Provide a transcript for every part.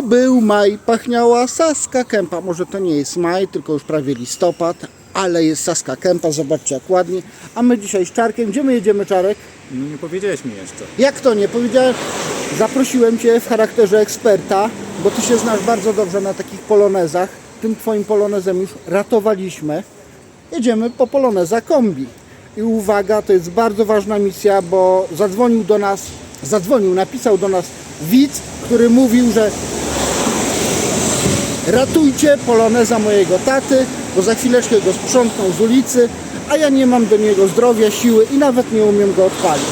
To był maj, pachniała Saska Kępa. Może to nie jest maj, tylko już prawie listopad, ale jest Saska Kępa, zobaczcie jak ładnie. A my dzisiaj z Czarkiem, gdzie my jedziemy Czarek? No nie powiedziałeś mi jeszcze. Jak to nie? Powiedziałem, zaprosiłem Cię w charakterze eksperta, bo Ty się znasz bardzo dobrze na takich polonezach. Tym Twoim polonezem już ratowaliśmy. Jedziemy po poloneza kombi. I uwaga, to jest bardzo ważna misja, bo zadzwonił do nas, zadzwonił, napisał do nas widz, który mówił, że ratujcie poloneza mojego taty, bo za chwileczkę go sprzątną z ulicy, a ja nie mam do niego zdrowia, siły i nawet nie umiem go odpalić.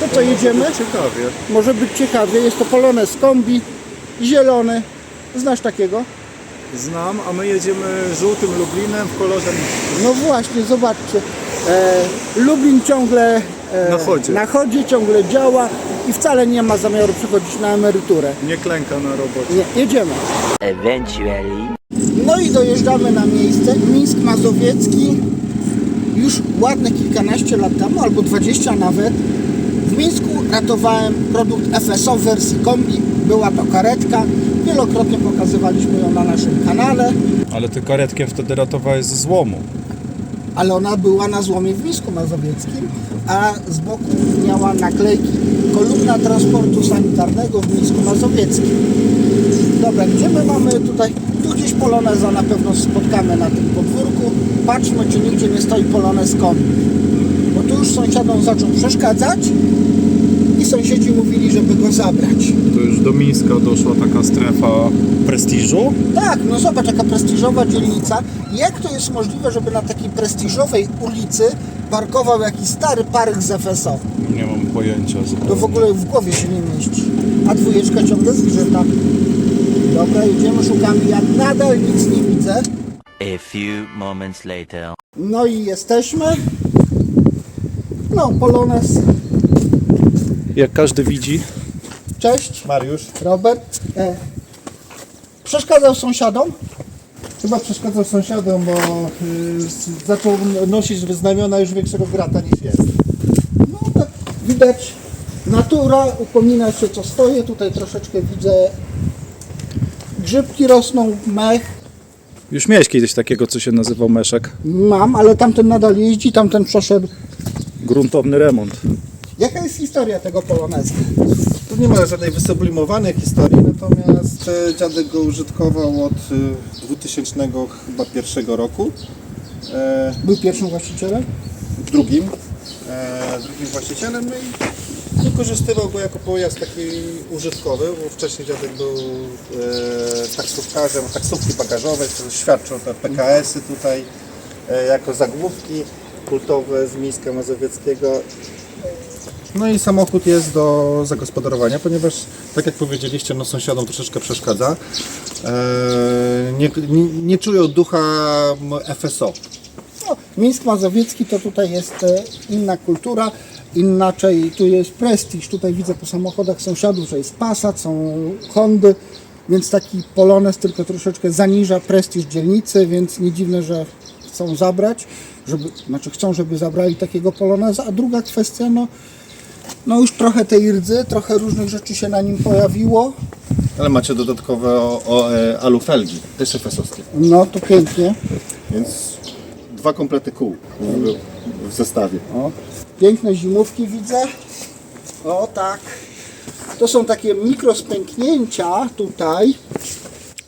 To co, jedziemy? Ciekawie. Może być ciekawie. Jest to polonez kombi, zielony. Znasz takiego? Znam, a my jedziemy żółtym Lublinem w kolorze No właśnie, zobaczcie. E, Lublin ciągle e, Na chodzie. na chodzie, ciągle działa i wcale nie ma zamiaru przechodzić na emeryturę. nie klęka na robocie. Nie, jedziemy. Eventually. No i dojeżdżamy na miejsce. Mińsk Mazowiecki. Już ładne kilkanaście lat temu, albo 20 nawet. W Mińsku ratowałem produkt FSO w wersji kombi. Była to karetka. Wielokrotnie pokazywaliśmy ją na naszym kanale. Ale ty karetkę wtedy ratowałeś ze złomu. ale ona była na złomie w Mińsku Mazowieckim, a z boku miała naklejki kolumna transportu sanitarnego w Mińsku Mazowieckim. Dobra, gdzie my mamy tutaj? Tu gdzieś poloneza na pewno spotkamy na tym podwórku. Patrzmy, czy nigdzie nie stoi polonez kombi. Bo tu już sąsiadom zaczął przeszkadzać i sąsiedzi mówili, żeby go zabrać. To już do Mińska doszła taka strefa prestiżu. Tak, no zobacz, jaka prestiżowa dzielnica. Jak to jest możliwe, żeby na takiej prestiżowej ulicy parkował jakiś stary park z FSO? Nie mam pojęcia To zupełnie. w ogóle w głowie się nie mieści. A dwójeczka ciągle zgrzyta. Dobra, jedziemy, szukamy. Ja nadal nic nie widzę. A few moments later. No i jesteśmy. No, Polones. Jak każdy widzi. Cześć. Mariusz. Robert. E, przeszkadzał sąsiadom? Chyba przeszkadzał sąsiadom, bo y, zaczął nosić znamiona już większego grata niż jest. No tak, widać natura, upomina się co swoje. Tutaj troszeczkę widzę grzybki rosną, mech. Już miałeś kiedyś takiego, co się nazywał Meszek. Mam, ale tamten nadal jeździ, tamten przeszedł. Gruntowny remont. Jaka jest historia tego poloneza? Tu nie ma żadnej wysublimowanej historii, natomiast e, dziadek go użytkował od y, 2000 chyba pierwszego roku. E, Był pierwszym właścicielem? drugim, e, drugim właścicielem no i wykorzystywał go jako pojazd taki użytkowy, bo wcześniej dziadek był e, taksówkarzem, taksówki bagażowe, co świadczą te PKS-y tutaj e, jako zagłówki kultowe z Mińska Mazowieckiego. No i samochód jest do zagospodarowania, ponieważ tak jak powiedzieliście, no sąsiadom troszeczkę przeszkadza. E, nie, nie, nie czują ducha FSO. Mińsk Mazowiecki to tutaj jest e, inna kultura, inaczej tu jest prestiż. Tutaj widzę po samochodach sąsiadów, że jest Passat, są Hondy, więc taki Polones tylko troszeczkę zaniża prestiż dzielnicy, więc nie dziwne, że chcą zabrać, żeby, znaczy chcą, żeby zabrali takiego Poloneza. A druga kwestia, no, no już trochę tej rdzy, trochę różnych rzeczy się na nim pojawiło. Ale macie dodatkowe o, o, e, alufelgi, też FSO-skie, No to pięknie. więc dwa komplety kół w, w zestawie. O, piękne zimówki widzę. O tak. To są takie mikrospęknięcia tutaj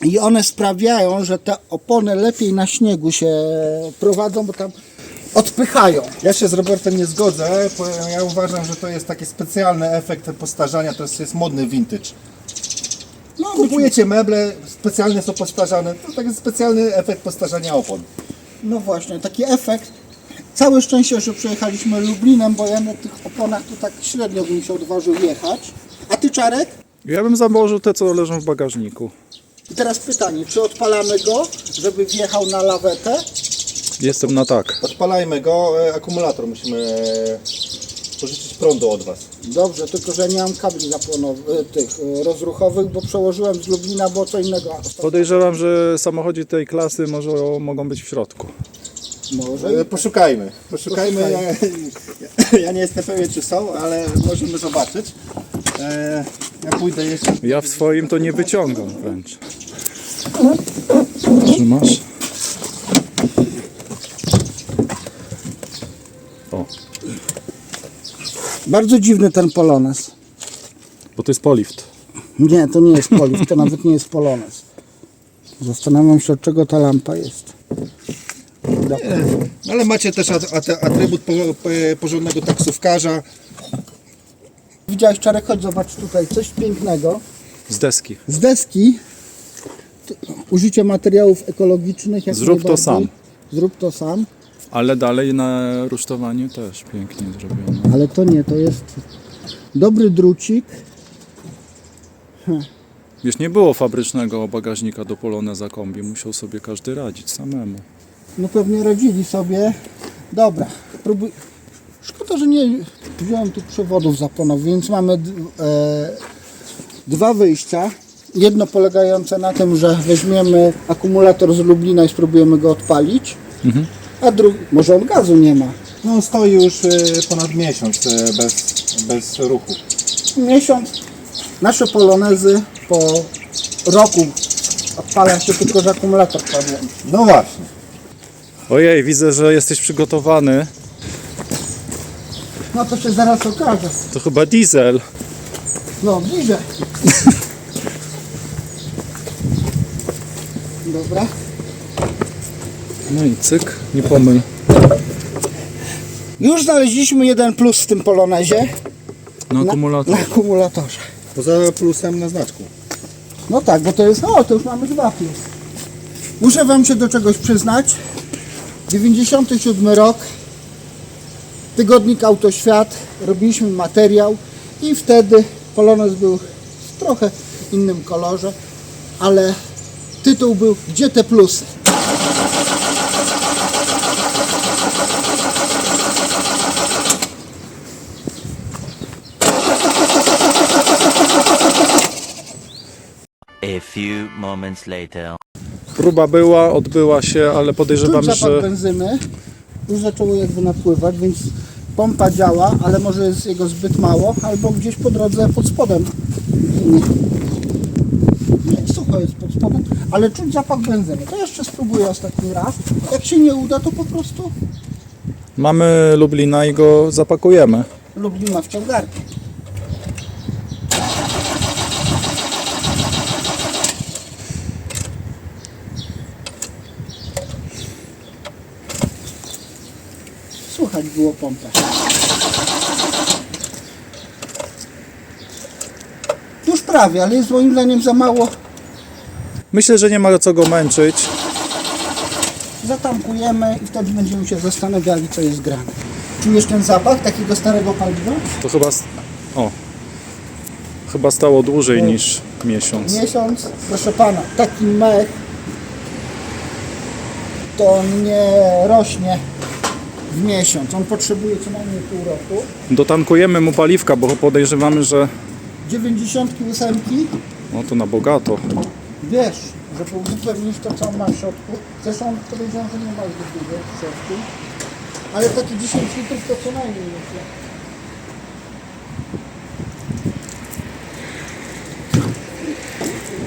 i one sprawiają, że te opony lepiej na śniegu się prowadzą, bo tam odpychają. Ja się z Robertem nie zgodzę, bo ja uważam, że to jest taki specjalny efekt postarzania, to jest, jest modny vintage. No, Kupujecie meble, specjalnie są postarzane, to taki specjalny efekt postarzania opon. No właśnie, taki efekt. Całe szczęście, że przejechaliśmy Lublinem, bo ja na tych oponach to tak średnio bym się odważył jechać. A ty Czarek? Ja bym założył te, co leżą w bagażniku. I teraz pytanie, czy odpalamy go, żeby wjechał na lawetę? Jestem na tak. Odpalajmy go, e, akumulator musimy e, pożyczyć prądu od Was. Dobrze, tylko że nie mam kabli zapłonowych, tych y, rozruchowych, bo przełożyłem z Lublina, bo co innego. Podejrzewam, że samochodzi tej klasy może, mogą być w środku. Może. E, Poszukajmy, poszukajmy. Ja, ja nie jestem pewien czy są, ale możemy zobaczyć. E, Ja pójdę jeszcze. Ja w swoim to nie wyciągam wręcz. Trzymasz? Bardzo dziwny ten Polones. bo to jest polift. Nie, to nie jest poliw, to nawet nie jest Polones. Zastanawiam się, od czego ta lampa jest. Ale macie też at- at- atrybut po, po, porządnego taksówkarza. Widziałeś Czarek, chodź zobacz tutaj coś pięknego. Z deski. Z deski użycie materiałów ekologicznych. Jak Zrób to sam. Zrób to sam, Ale dalej na rusztowaniu też pięknie zrobione. Ale to nie, to jest dobry drucik. Wiesz, nie było fabrycznego bagażnika do Poloneza kombi. Musiał sobie każdy radzić samemu. No pewnie radzili sobie. Dobra, próbuj. Szkoda, że nie wziąłem tu przewodów zaponowych, więc mamy e, dwa wyjścia. Jedno polegające na tym, że weźmiemy akumulator z Lublina i spróbujemy go odpalić. A drugi, może on gazu nie ma. No stoi już y, ponad miesiąc y, bez, bez ruchu. Miesiąc. Nasze polonezy po roku odpala się tylko, że akumulator padł. No właśnie. Ojej, widzę, że jesteś przygotowany. No to się zaraz okaże. To chyba diesel. No, bliżej. Dobra. No i cyk, nie pomyl. Już znaleźliśmy jeden plus w tym polonezie. Na Na, akumulator. na akumulatorze. Poza plusem na znaczku. No tak, bo to jest, o, to już mamy dwa plus. Muszę wam się do czegoś przyznać. 97 rok, tygodnik Autoświat, robiliśmy materiał i wtedy Polonez był w trochę innym kolorze, ale tytuł był Gdzie te plusy? A few moments later. Próba była, odbyła się, ale Czuć podejrzewam, zapach że benzyny, już zaczęło jakby napływać, więc pompa działa, ale może jest jego zbyt mało, albo gdzieś po drodze pod spodem. Nie, nie sucho jest pod spodem, ale czuć zapach benzyny. To jeszcze spróbuję ostatni raz. Jak się nie uda, to po prostu mamy Lublina i go zapakujemy. Lublin ma wciągarkę. Słychać było pompę. Już prawie, ale jest moim zdaniem za mało. Myślę, że nie ma co go męczyć. Zatankujemy i wtedy będziemy się zastanawiali, co jest grane. Czujesz ten zapach takiego starego paliwa? To chyba. O. Chyba stało dłużej niż miesiąc. Miesiąc, proszę pana, taki mech to nie rośnie w miesiąc. On potrzebuje co najmniej pół roku. Dotankujemy mu paliwka, bo podejrzewamy, że. 98 No to na bogato. wiesz, żeby uzupełnić to, co on ma w środku. Zresztą podejrzewam, że nie ma zbyt dużo w środku. Ale takie 10 litrów to co najmniej myślę.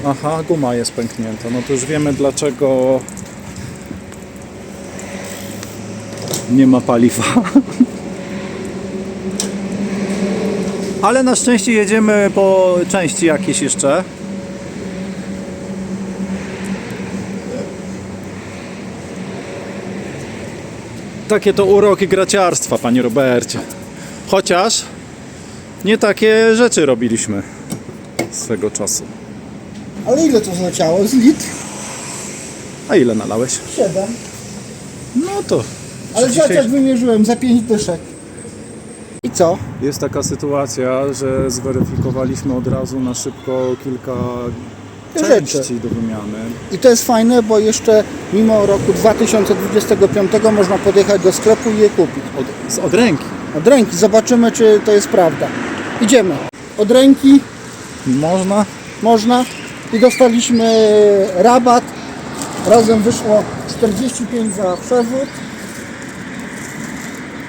Aha, guma jest pęknięta. No to już wiemy dlaczego nie ma paliwa. Ale na szczęście jedziemy po części jakieś jeszcze. Takie to uroki graciarstwa, panie Robercie. Chociaż nie takie rzeczy robiliśmy swego czasu. Ale ile to zleciało? Z litr? A ile nalałeś? 7. No to Ale Dzisiaj- jak wymierzyłem za 5 dyszek. I co? jest taka sytuacja, że zweryfikowaliśmy od razu na szybko kilka Rzeczy. części do wymiany. I to jest fajne, bo jeszcze mimo roku 2025 można podjechać do sklepu i je kupić. Od, z- od ręki. Od ręki, zobaczymy czy to jest prawda. Idziemy. Od ręki Można. można i dostaliśmy rabat. Razem wyszło 45 za przewód,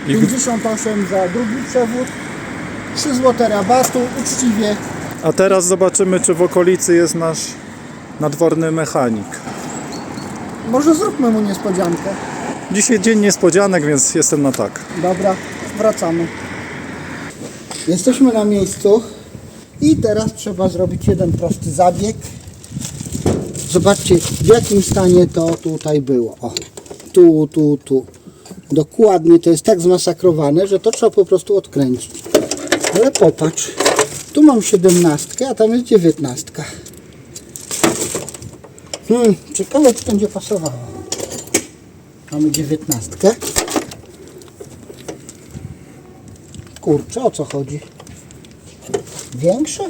I, 58 za drugi przewód, 3 zł rabatu, uczciwie A teraz zobaczymy, czy w okolicy jest nasz nadworny mechanik. Może zróbmy mu niespodziankę. Dzisiaj dzień niespodzianek, więc jestem na tak. Dobra, wracamy. Jesteśmy na miejscu i teraz trzeba zrobić jeden prosty zabieg. Zobaczcie, w jakim stanie to tutaj było. O, tu, tu, tu. Dokładnie, to jest tak zmasakrowane, że to trzeba po prostu odkręcić. Ale popatrz, tu mam siedemnastkę, a tam jest dziewiętnastka. Hmm, ciekawe, czy będzie pasowało. Mamy dziewiętnastkę. Kurczę, o co chodzi? Większe?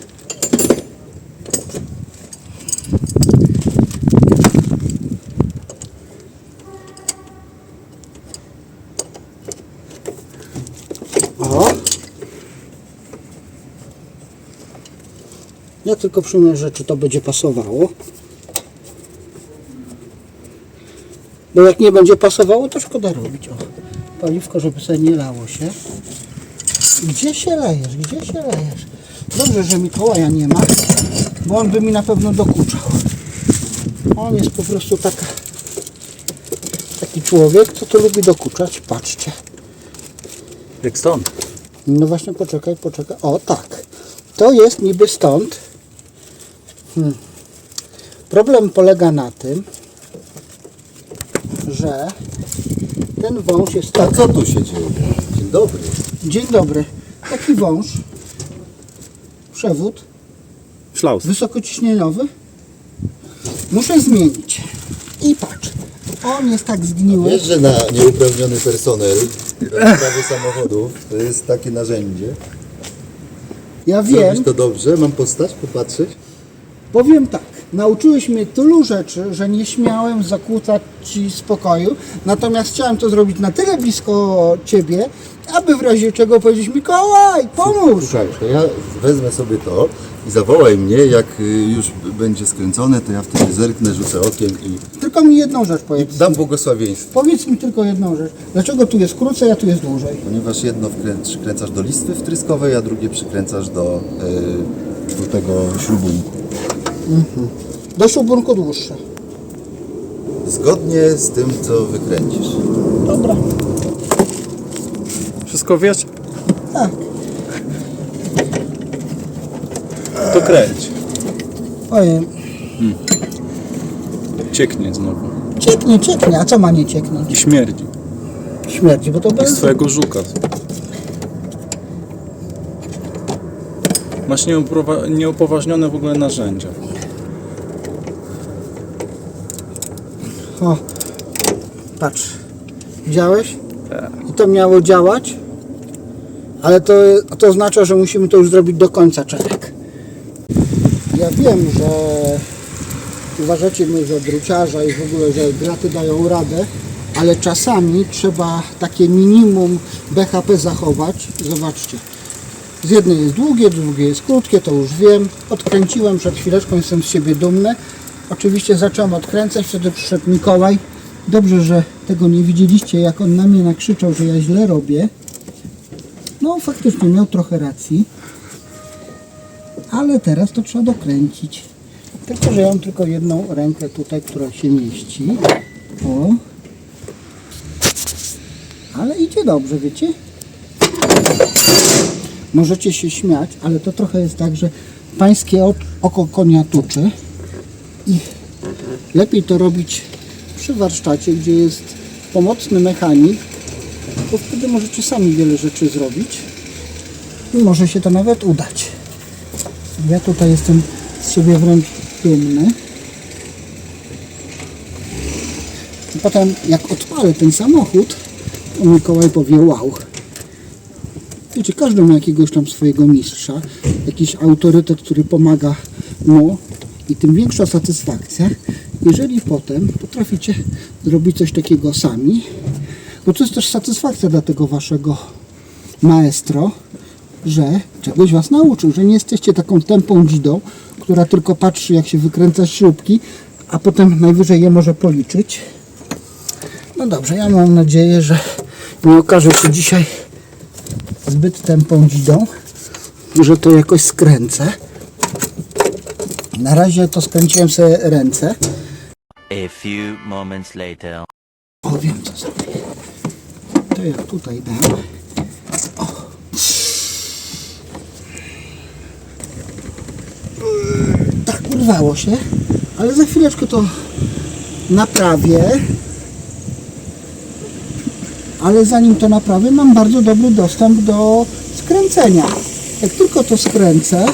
Ja tylko przymierzę, czy to będzie pasowało. Bo jak nie będzie pasowało, to szkoda robić. O, paliwko, żeby sobie nie lało się. Gdzie się lejesz? Gdzie się lejesz? Dobrze, że Mikołaja nie ma, bo on by mi na pewno dokuczał. On jest po prostu taka, taki człowiek, co to lubi dokuczać. Patrzcie. Jak stąd? No właśnie, poczekaj, poczekaj. O, tak. To jest niby stąd. Hmm. Problem polega na tym, że ten wąż jest tak. A co tu się dzieje? Dzień dobry. Dzień dobry. Taki wąż, przewód Szlaus. wysokociśnieniowy muszę zmienić. I patrz, on jest tak zgniły. Wiesz, że na nieuprawniony personel sprawy samochodów to jest takie narzędzie. Ja wiem, Zrobisz to dobrze? Mam postać? Popatrzeć? Powiem tak. Nauczyłeś mnie tylu rzeczy, że nie śmiałem zakłócać Ci spokoju. Natomiast chciałem to zrobić na tyle blisko Ciebie, aby w razie czego powiedzieć Mikołaj, pomóż! Słuchaj, ja wezmę sobie to i zawołaj mnie, jak y, już będzie skręcone, to ja wtedy zerknę, rzucę okiem i Tylko mi jedną rzecz powiedz. dam błogosławieństwo. Powiedz mi tylko jedną rzecz. Dlaczego tu jest krócej, a tu jest dłużej? Ponieważ jedno przykręcasz do listwy wtryskowej, a drugie przykręcasz do, y, do tego śrubunku. Do szubunku dłuższe. Zgodnie z tym, co wykręcisz. Dobra. Wszystko wiesz? Tak. To kręć. Ojej. Cieknie znowu. Cieknie, cieknie. A co ma nie cieknąć? I śmierdzi. Śmierdzi, bo to Z bez... twojego żuka. Masz nieupoważnione w ogóle narzędzia. Patrz. Widziałeś? I to miało działać, ale to, to oznacza, że musimy to już zrobić do końca czerek. Ja wiem, że uważacie mnie za druciarza i w ogóle, że graty dają radę, ale czasami trzeba takie minimum BHP zachować. Zobaczcie. Z jednej jest długie, drugie jest krótkie, to już wiem. Odkręciłem przed chwileczką, jestem z siebie dumny. Oczywiście zacząłem odkręcać, wtedy przyszedł Mikołaj. Dobrze, że tego nie widzieliście, jak on na mnie nakrzyczał, że ja źle robię. No, faktycznie miał trochę racji. Ale teraz to trzeba dokręcić. Tylko, że ja mam tylko jedną rękę tutaj, która się mieści. O. Ale idzie dobrze, wiecie? Możecie się śmiać, ale to trochę jest tak, że pańskie oko konia tuczy i lepiej to robić przy warsztacie, gdzie jest pomocny mechanik, bo wtedy możecie sami wiele rzeczy zrobić i może się to nawet udać. Ja tutaj jestem z siebie wręcz dumny. I potem jak odpalę ten samochód, to Mikołaj powie wow. Wiecie, każdy ma jakiegoś tam swojego mistrza, jakiś autorytet, który pomaga mu i tym większa satysfakcja, jeżeli potem potraficie zrobić coś takiego sami, bo to jest też satysfakcja dla tego waszego maestro, że czegoś was nauczył, że nie jesteście taką tępą dzidą, która tylko patrzy jak się wykręca śrubki, a potem najwyżej je może policzyć. No dobrze, ja mam nadzieję, że nie okaże się dzisiaj zbyt tępą dzidą, że to jakoś skręcę. Na razie to skręciłem sobie ręce. A few moments later. O, wiem co zrobię. To ja tutaj dam. O. Tak, urwało się, ale za chwileczkę to naprawię. Ale zanim to naprawię, mam bardzo dobry dostęp do skręcenia. Jak tylko to skręcę,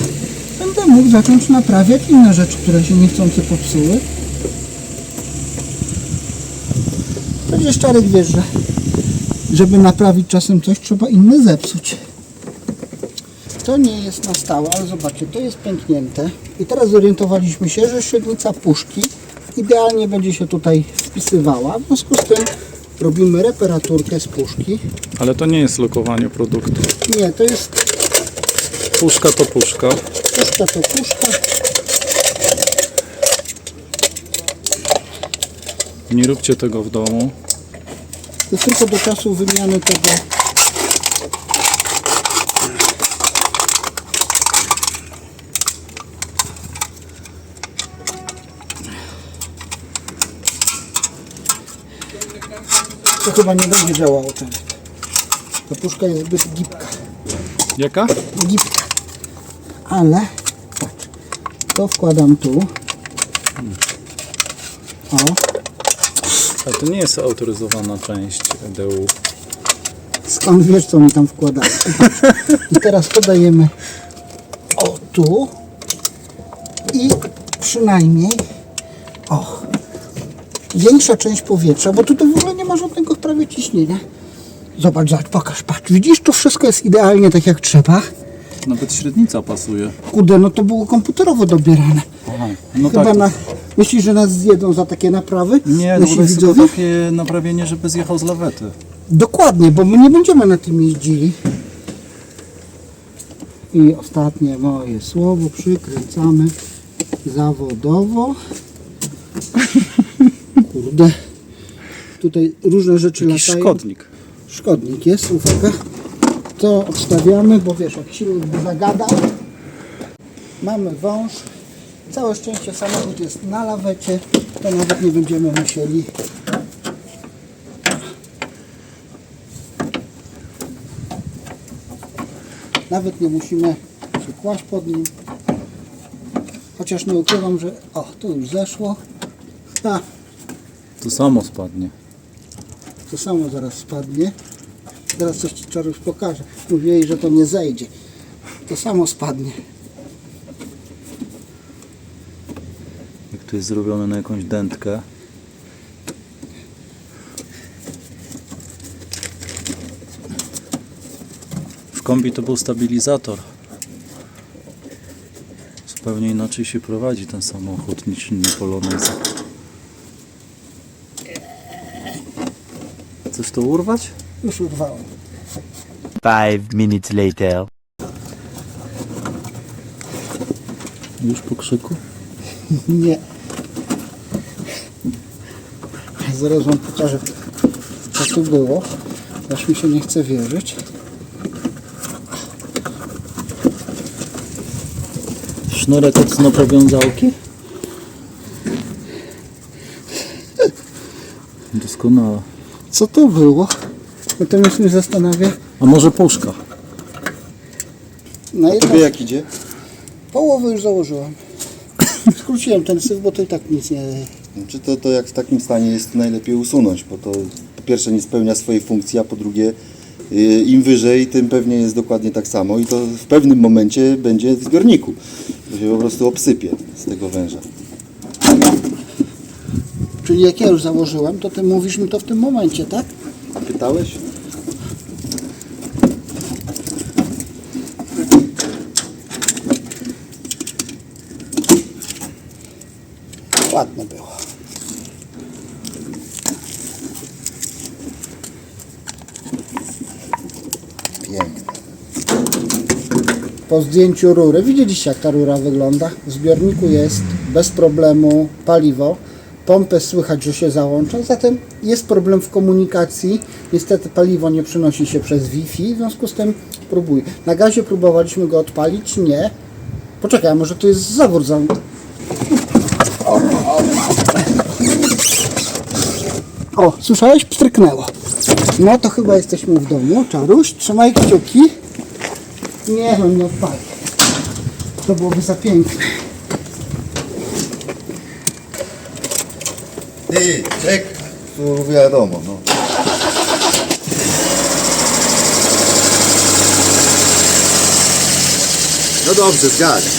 będę mógł zacząć naprawiać inne rzeczy, które się niechcący popsuły. Przecież Czarek wiesz, że żeby naprawić czasem coś, trzeba inny zepsuć. To nie jest na stałe, ale zobaczcie, to jest pęknięte. I teraz zorientowaliśmy się, że średnica puszki idealnie będzie się tutaj wpisywała. W związku z tym robimy reparaturkę z puszki. Ale to nie jest lokowanie produktu. Nie, to jest Puszka to puszka. puszka to puszka. Nie róbcie tego w domu. To jest tylko do czasu wymiany tego To chyba nie będzie działało ten. Ta puszka jest zbyt gibka. Jaka? Gibka. Ale patrz, to wkładam tu. O, Ale to nie jest autoryzowana część DU. Skąd wiesz, co mi tam wkładałem? I teraz podajemy o tu i przynajmniej o większa część powietrza, bo tutaj w ogóle nie ma żadnego prawie ciśnienia. Zobacz, zobacz, pokaż, patrz. Widzisz, to wszystko jest idealnie tak jak trzeba. Nawet średnica pasuje. Kurde, no to było komputerowo dobierane. Aha. No Chyba tak. na... Myślisz, że nas zjedzą za takie naprawy? Nie, to Nasi jest tylko takie naprawienie, żeby zjechał z lawety. Dokładnie, bo my nie będziemy na tym jeździli. I ostatnie moje słowo, przykręcamy zawodowo. Kurde. Tutaj różne rzeczy Jakiś latają. szkodnik. Szkodnik jest, uwaga. To odstawiamy, bo wiesz, jak silnik by zagadał. Mamy wąż. Całe szczęście samochód jest na lawecie, to nawet nie będziemy musieli Nawet nie musimy się kłaść pod nim. Chociaż nie ukrywam, że o, to już zeszło. Ha, To samo spadnie. to samo zaraz spadnie. Zaraz coś Ci czaruś pokaże. Mówili, że to nie zejdzie. To samo spadnie. Jest zrobione na jakąś dętkę. W kombi to był stabilizator. Zupełnie inaczej się prowadzi ten samochód niż inny Polonez. Chcesz to urwać? Już urwałem. Five minutes later. Już po krzyku? Nie. Zaraz Wam pokażę, co tu było. Aż mi się nie chce wierzyć. Sznurek od snopowiązałki? Doskonale. Co to było? Natomiast mnie zastanawia, A może puszka? na jedną Tobie jak idzie? połowę już założyłem. Skróciłem ten syf, bo to i tak nic nie... Czy to, to jak w takim stanie jest najlepiej usunąć, bo to po pierwsze nie spełnia swojej funkcji, a po drugie y, im wyżej, tym pewnie jest dokładnie tak samo i to w pewnym momencie będzie w zbiorniku. To się po prostu obsypie z tego węża. Czyli jak ja już założyłem, to Ty mówisz mi to w tym momencie, tak? Pytałeś? po zdjęciu rury, widzieliście jak ta rura wygląda, w zbiorniku jest bez problemu paliwo, pompę słychać, że się załącza, zatem jest problem w komunikacji. Niestety paliwo nie przenosi się przez Wi-Fi, w związku z tym próbuj. Na gazie próbowaliśmy go odpalić, nie. Poczekaj, może to jest zawór za... O, o. słyszałeś? Pstryknęło. No to chyba jesteśmy w domu. Czaruś, trzymaj kciuki. Nie wiem, nie odpali. To byłoby za piękne. Ty, czek, to wiadomo, no. No dobrze, zgadza.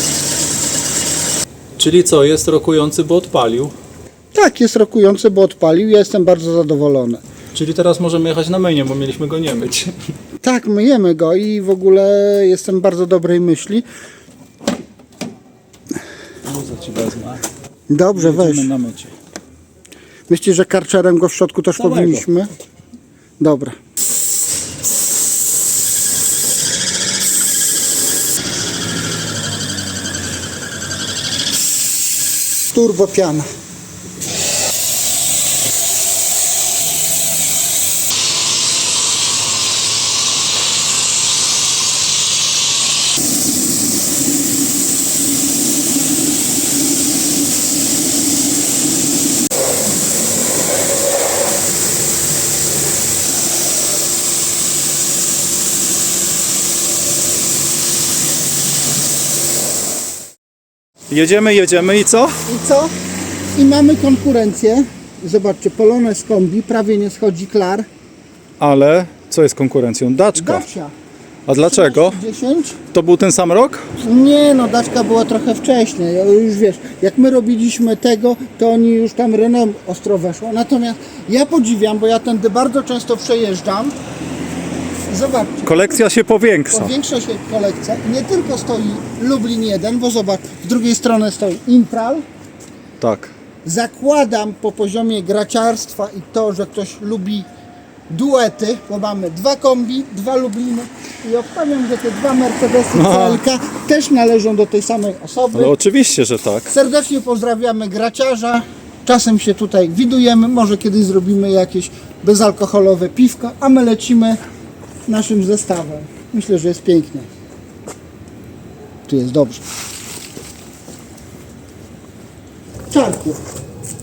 Czyli co, jest rokujący, bo odpalił. Tak, jest rokujący, bo odpalił. Ja jestem bardzo zadowolony. Czyli teraz możemy jechać na myjnie, bo mieliśmy go nie myć. Tak, myjemy go i w ogóle jestem bardzo dobrej myśli. Za ci wezmę. Dobrze, weź. Jedziemy na mycie. Myślisz, że karczerem go w środku też Całego. powinniśmy? Dobra. Turbo piana. Jedziemy, jedziemy i co? I co? I mamy konkurencję. Zobaczcie, Polones kombi, prawie nie schodzi klar. Ale co jest konkurencją? Daczka. Dacia. A dlaczego? 10? To był ten sam rok? Nie no, Daczka była trochę wcześniej, już wiesz, jak my robiliśmy tego, to oni już tam Renault ostro weszło. Natomiast ja podziwiam, bo ja tędy bardzo często przejeżdżam. Zobaczcie, Kolekcja się powiększa. powiększa się kolekcja. Nie tylko stoi Lublin 1, bo zobacz, z drugiej strony stoi Impral. Tak. Zakładam po poziomie graciarstwa i to, że ktoś lubi duety, bo mamy dwa kombi, dwa Lubliny i obstawiam, że te dwa Mercedesy CLK też należą do tej samej osoby. Ale oczywiście, że tak. Serdecznie pozdrawiamy graciarza. Czasem się tutaj widujemy, może kiedyś zrobimy jakieś bezalkoholowe piwko, a my lecimy naszym zestawem. Myślę, że jest pięknie. Tu jest dobrze. Czarku,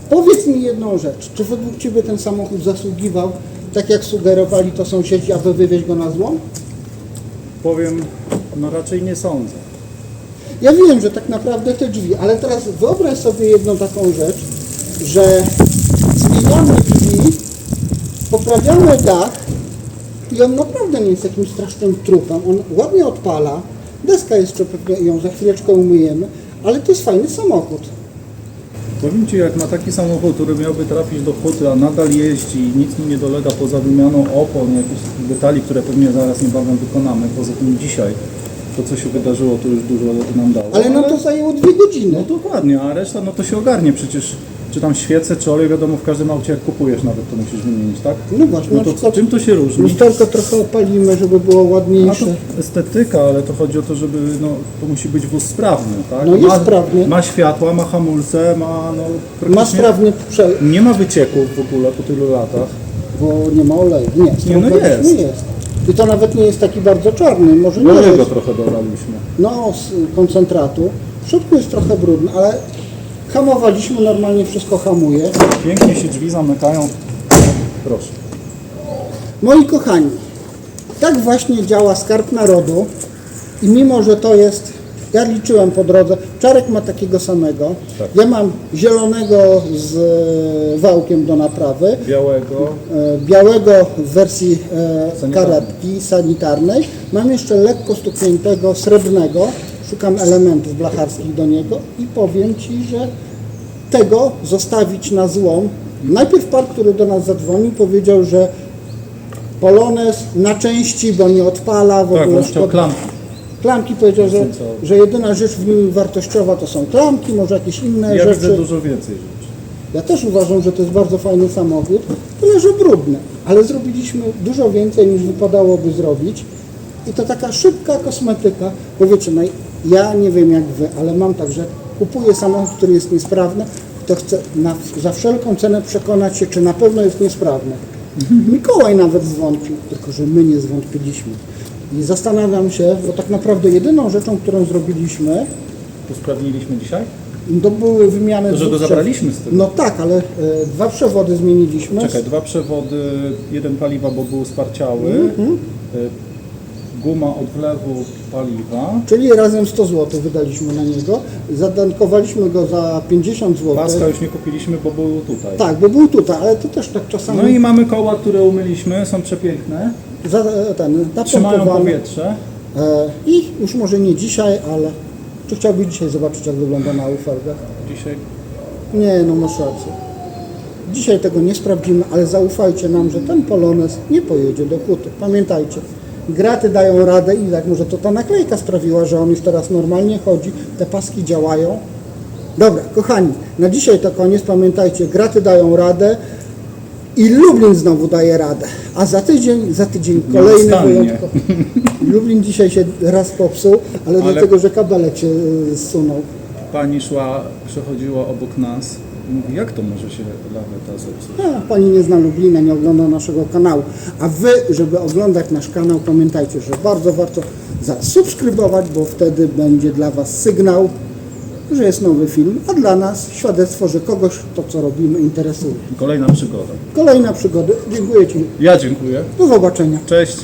powiedz mi jedną rzecz. Czy według Ciebie ten samochód zasługiwał, tak jak sugerowali to sąsiedzi, aby wywieźć go na złom? Powiem, no raczej nie sądzę. Ja wiem, że tak naprawdę te drzwi, ale teraz wyobraź sobie jedną taką rzecz, że zmieniamy drzwi, poprawiamy dach i on naprawdę nie jest jakimś strasznym trupem. On ładnie odpala, deska jeszcze ją za chwileczkę umyjemy, ale to jest fajny samochód. Powiem Ci, jak na taki samochód, który miałby trafić do huty, a nadal jeździ i nic mu nie dolega poza wymianą opon, jakichś detali, które pewnie zaraz niebawem wykonamy, poza tym dzisiaj, to co się wydarzyło, to już dużo nam dało. Ale no to zajęło dwie godziny. No dokładnie, a reszta no to się ogarnie przecież. Czy tam świece, czy olej, wiadomo, w każdym aucie jak kupujesz nawet to musisz wymienić, tak? No właśnie, No to przykład czym to się różni? lusterko trochę opalimy, żeby było A to ładniejsze. estetyka, ale to chodzi o to, żeby, no, to musi być wóz sprawny, tak? No jest ma, sprawny. Ma światła, ma hamulce, ma, no, Ma sprawny prze... Nie ma wycieków w ogóle po tylu latach. bo nie ma oleju. Nie, Nie, no jest. nie jest. I to nawet nie jest taki bardzo czarny, może nie No jest. jego trochę dodaliśmy. no, z koncentratu. W środku jest trochę brudny, ale hamowaliśmy, normalnie wszystko hamuje. Pięknie się drzwi zamykają. Proszę. Moi kochani, tak właśnie działa Skarb Narodu i mimo, że to jest, ja liczyłem po drodze, Czarek ma takiego samego, ja mam zielonego z e, wałkiem do naprawy, Białego. e, białego w wersji e, Sanitarnej. karetki sanitarnej, mam jeszcze lekko stukniętego srebrnego, szukam elementów blacharskich do niego i powiem Ci, że tego zostawić na złom. Najpierw pan, który do nas zadzwonił, powiedział, że Polones na części, bo nie odpala, w Tak, ogóle szkoda. klamki. Klamki powiedział, że, że jedyna rzecz w nim wartościowa to są klamki, może jakieś inne Ja rzeczy. widzę dużo więcej rzeczy. Ja też uważam, że to jest bardzo fajny samochód, tyle że brudny, ale zrobiliśmy dużo więcej niż wypadałoby zrobić. I to taka szybka kosmetyka, bo wiecie, no, ja nie wiem jak wy, ale mam tak, że kupuję samochód, który jest niesprawny, to chcę na, za wszelką cenę przekonać się, czy na pewno jest niesprawny. Mikołaj nawet zwątpił, tylko że my nie zwątpiliśmy. I zastanawiam się, bo tak naprawdę jedyną rzeczą, którą zrobiliśmy, Usprawniliśmy dzisiaj? To były wymiany To, że dwóch go przew- zabraliśmy z tego. No tak, ale e, dwa przewody zmieniliśmy. Czekaj, dwa przewody, jeden paliwa, bo był sparciały, Mhm. y, guma od wlewu paliwa, Czyli razem 100 zł wydaliśmy na niego. Zadankowaliśmy go za 50 zł. paska już nie kupiliśmy, bo był tutaj. Tak, bo był tutaj, ale to też tak czasami No i mamy koła, które umyliśmy, są przepiękne, za, e, ten, trzymają powietrze. E, I już może nie dzisiaj, ale czy chciałbyś dzisiaj zobaczyć, jak wygląda na ufelgach? Dzisiaj Nie, no masz rację. Dzisiaj tego nie sprawdzimy, ale zaufajcie nam, że ten Polones nie pojedzie do huty. Pamiętajcie, graty dają radę i tak może to ta naklejka sprawiła, że on już teraz normalnie chodzi, te paski działają. Dobra, kochani, na dzisiaj to koniec. Pamiętajcie, graty dają radę i Lublin znowu daje radę. A za tydzień, za tydzień kolejny Nieustannie. wyjątkowy. Lublin dzisiaj się raz popsuł, ale, Ale- dlatego, że kabelek się y, zsunął. pani szła, przechodziła obok nas mówi, jak to może się laweta zepsuć? A, pani nie zna Lublina, nie ogląda naszego kanału. A wy, żeby oglądać nasz kanał, pamiętajcie, że bardzo warto zasubskrybować, bo wtedy będzie dla was sygnał, że jest nowy film, a dla nas świadectwo, że kogoś to, co robimy, interesuje. Kolejna przygoda. Kolejna przygoda. Dziękuję Ci. Ja dziękuję. Do zobaczenia. Cześć.